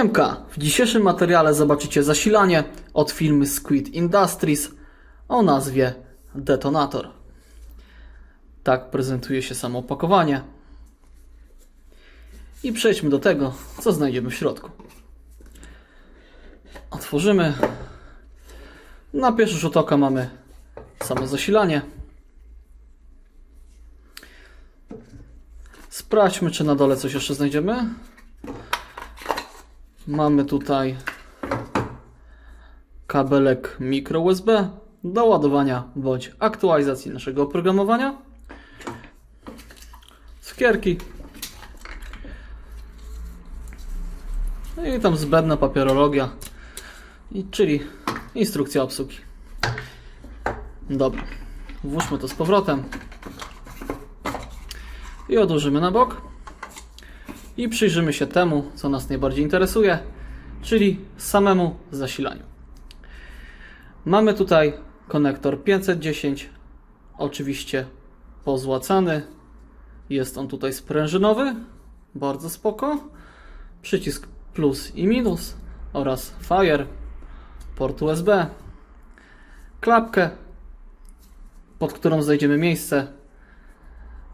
Siemka! W dzisiejszym materiale zobaczycie zasilanie od firmy Squid Industries o nazwie Detonator. Tak prezentuje się samo opakowanie. I przejdźmy do tego, co znajdziemy w środku. Otworzymy. Na pierwszy rzut oka mamy samo zasilanie. Sprawdźmy, czy na dole coś jeszcze znajdziemy. Mamy tutaj kabelek micro USB do ładowania bądź aktualizacji naszego oprogramowania. Cukierki. No I tam zbędna papierologia, czyli instrukcja obsługi. Dobra, włóżmy to z powrotem i odłożymy na bok i przyjrzymy się temu, co nas najbardziej interesuje, czyli samemu zasilaniu. Mamy tutaj konektor 510, oczywiście pozłacany. Jest on tutaj sprężynowy, bardzo spoko. Przycisk plus i minus oraz fire, port USB, klapkę, pod którą znajdziemy miejsce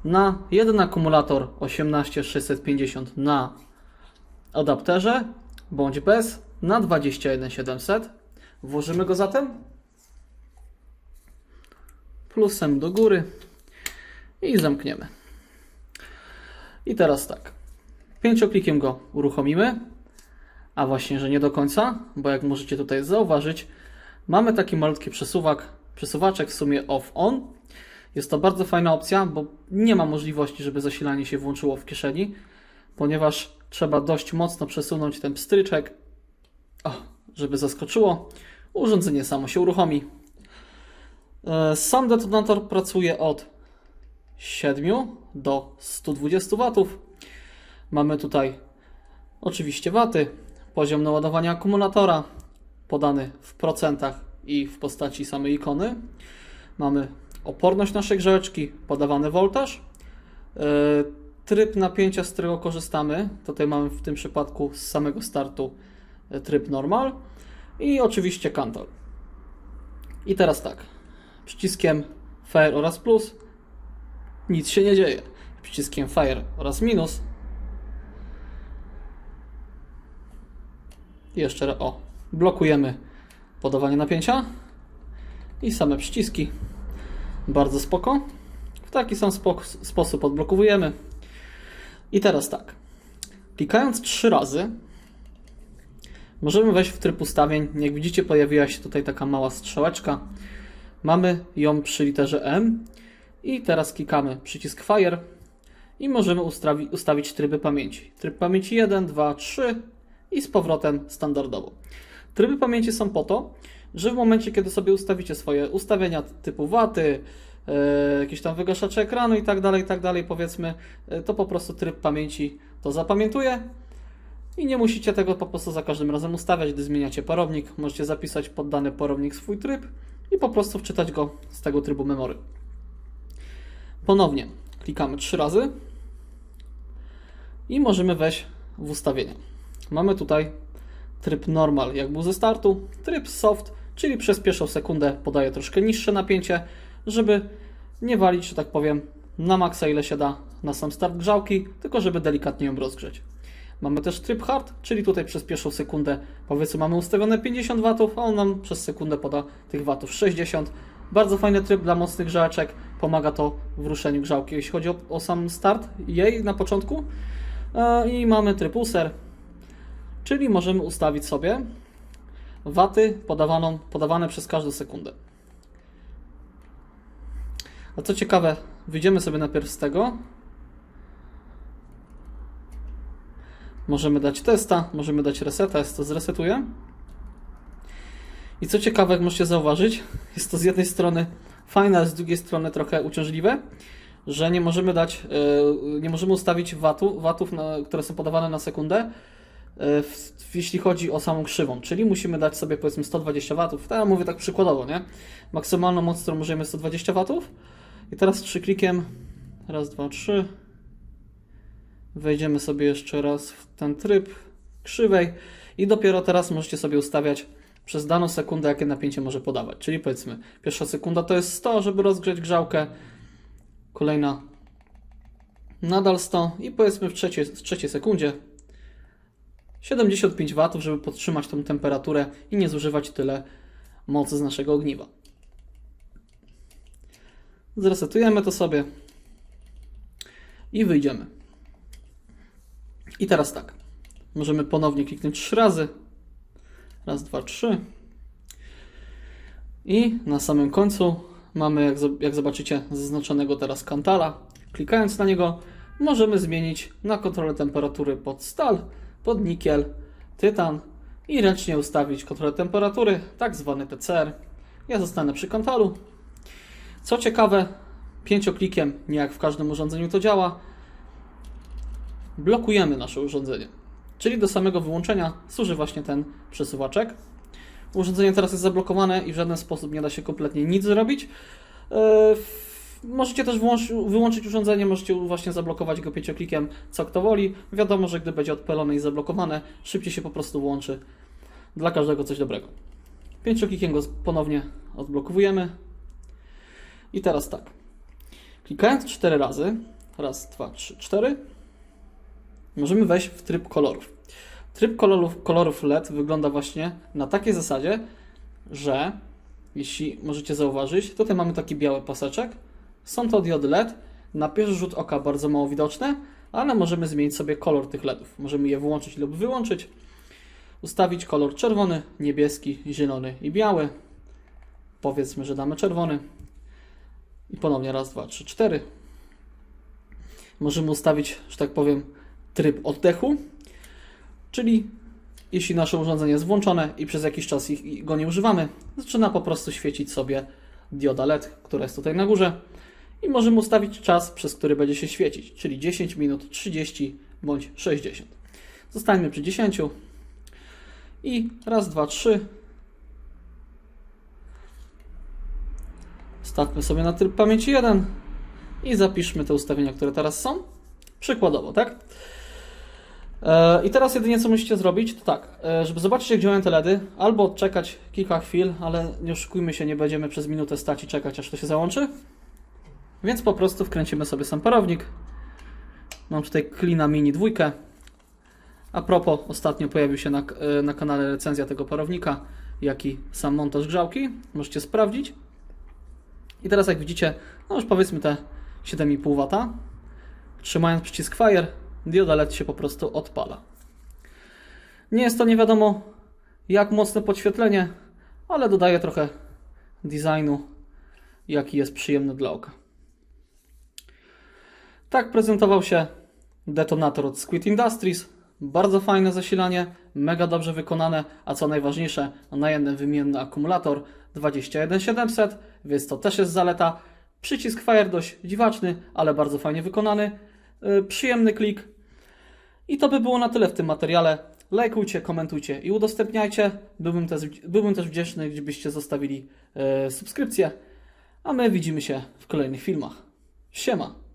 na jeden akumulator 18650 na adapterze bądź bez na 21700. Włożymy go zatem plusem do góry i zamkniemy. I teraz tak. Pięcioklikiem go uruchomimy, a właśnie, że nie do końca, bo jak możecie tutaj zauważyć, mamy taki malutki przesuwak, przesuwaczek w sumie off-on. Jest to bardzo fajna opcja, bo nie ma możliwości, żeby zasilanie się włączyło w kieszeni, ponieważ trzeba dość mocno przesunąć ten pstryczek, żeby zaskoczyło. Urządzenie samo się uruchomi. E, Sam detonator pracuje od 7 do 120 W. Mamy tutaj oczywiście waty, poziom naładowania akumulatora podany w procentach i w postaci samej ikony. Mamy oporność naszej grzałeczki, podawany voltaż. Yy, Tryb napięcia, z którego korzystamy, tutaj mamy w tym przypadku z samego startu yy, tryb normal i oczywiście kantor. I teraz tak, przyciskiem Fire oraz plus nic się nie dzieje. Przyciskiem Fire oraz minus i jeszcze o, blokujemy podawanie napięcia i same przyciski. Bardzo spoko. W taki sam spok- sposób odblokowujemy. I teraz tak. Klikając trzy razy możemy wejść w tryb ustawień. Jak widzicie pojawiła się tutaj taka mała strzałeczka. Mamy ją przy literze M. I teraz klikamy przycisk Fire i możemy ustawi- ustawić tryby pamięci. Tryb pamięci 1, 2, 3 i z powrotem standardowo. Tryby pamięci są po to, że w momencie, kiedy sobie ustawicie swoje ustawienia typu waty, e, jakieś tam wygaszacze ekranu i tak dalej, i tak dalej, powiedzmy, e, to po prostu tryb pamięci to zapamiętuje i nie musicie tego po prostu za każdym razem ustawiać, gdy zmieniacie parownik. Możecie zapisać pod dany parownik swój tryb i po prostu wczytać go z tego trybu memory. Ponownie klikamy trzy razy i możemy wejść w ustawienia. Mamy tutaj tryb normal, jak był ze startu, tryb soft, czyli przez pierwszą sekundę podaje troszkę niższe napięcie, żeby nie walić, że tak powiem, na maksa ile się da na sam start grzałki, tylko żeby delikatnie ją rozgrzeć. Mamy też tryb hard, czyli tutaj przez pierwszą sekundę powiedzmy mamy ustawione 50 W, a on nam przez sekundę poda tych watów 60. Bardzo fajny tryb dla mocnych grzałeczek, pomaga to w ruszeniu grzałki, jeśli chodzi o, o sam start jej na początku. E, I mamy tryb user, czyli możemy ustawić sobie waty podawaną, podawane przez każdą sekundę. A co ciekawe, wyjdziemy sobie najpierw z tego. Możemy dać testa, możemy dać reseta, jest to zresetuje. I co ciekawe, jak możecie zauważyć, jest to z jednej strony fajne, a z drugiej strony trochę uciążliwe, że nie możemy dać, yy, nie możemy ustawić watu, watów, na, które są podawane na sekundę, w, jeśli chodzi o samą krzywą, czyli musimy dać sobie powiedzmy 120 watów. Ja mówię tak przykładowo, nie? Maksymalną moc, którą możemy 120 watów. I teraz trzyklikiem, raz, dwa, trzy, wejdziemy sobie jeszcze raz w ten tryb, krzywej i dopiero teraz możecie sobie ustawiać przez daną sekundę, jakie napięcie może podawać. Czyli powiedzmy, pierwsza sekunda to jest 100, żeby rozgrzeć grzałkę, kolejna nadal 100 i powiedzmy w trzeciej, w trzeciej sekundzie 75 W, żeby podtrzymać tą temperaturę i nie zużywać tyle mocy z naszego ogniwa. Zresetujemy to sobie i wyjdziemy. I teraz tak. Możemy ponownie kliknąć 3 razy. Raz, dwa, trzy. I na samym końcu mamy, jak, zo- jak zobaczycie, zaznaczonego teraz kantala. Klikając na niego, możemy zmienić na kontrolę temperatury pod stal, pod nikiel, tytan i ręcznie ustawić kontrolę temperatury, tak zwany TCR. Ja zostanę przy kantalu. Co ciekawe, pięcioklikiem, nie jak w każdym urządzeniu to działa, blokujemy nasze urządzenie. Czyli do samego wyłączenia służy właśnie ten przesuwaczek. Urządzenie teraz jest zablokowane i w żaden sposób nie da się kompletnie nic zrobić. Możecie też wyłącz- wyłączyć urządzenie, możecie właśnie zablokować go pięcioklikiem, co kto woli. Wiadomo, że gdy będzie odpalone i zablokowane, szybciej się po prostu włączy. Dla każdego coś dobrego. Pięcioklikiem go ponownie odblokowujemy. I teraz tak. Klikając cztery razy, raz, dwa, trzy, cztery, możemy wejść w tryb kolorów. Tryb kolorów, kolorów LED wygląda właśnie na takiej zasadzie, że jeśli możecie zauważyć, tutaj mamy taki biały paseczek. Są to diody LED. Na pierwszy rzut oka bardzo mało widoczne, ale możemy zmienić sobie kolor tych LEDów. Możemy je włączyć lub wyłączyć. Ustawić kolor czerwony, niebieski, zielony i biały. Powiedzmy, że damy czerwony. I ponownie raz, dwa, trzy, cztery. Możemy ustawić, że tak powiem, tryb oddechu, czyli jeśli nasze urządzenie jest włączone i przez jakiś czas go nie używamy, zaczyna po prostu świecić sobie dioda LED, która jest tutaj na górze i możemy ustawić czas, przez który będzie się świecić, czyli 10 minut, 30 bądź 60. Zostańmy przy 10 i raz, dwa, trzy. Stawmy sobie na tryb pamięci 1 i zapiszmy te ustawienia, które teraz są. Przykładowo, tak? E, I teraz jedynie co musicie zrobić, to tak, e, żeby zobaczyć jak działają te LEDy, albo odczekać kilka chwil, ale nie oszukujmy się, nie będziemy przez minutę stać i czekać aż to się załączy. Więc po prostu wkręcimy sobie sam parownik. Mam tutaj Klina Mini dwójkę. A propos, ostatnio pojawił się na, e, na kanale recenzja tego parownika, jak i sam montaż grzałki. Możecie sprawdzić. I teraz jak widzicie, no już powiedzmy te 7,5 W. Trzymając przycisk Fire, dioda LED się po prostu odpala. Nie jest to nie wiadomo jak mocne podświetlenie, ale dodaje trochę designu, jaki jest przyjemny dla oka. Tak prezentował się detonator od Squid Industries. Bardzo fajne zasilanie, mega dobrze wykonane, a co najważniejsze, na jeden wymienny akumulator 21700, więc to też jest zaleta. Przycisk Fire dość dziwaczny, ale bardzo fajnie wykonany. Yy, przyjemny klik. I to by było na tyle w tym materiale. Lajkujcie, komentujcie i udostępniajcie. Byłbym też, byłbym też wdzięczny, gdybyście zostawili e, subskrypcję. A my widzimy się w kolejnych filmach. Siema!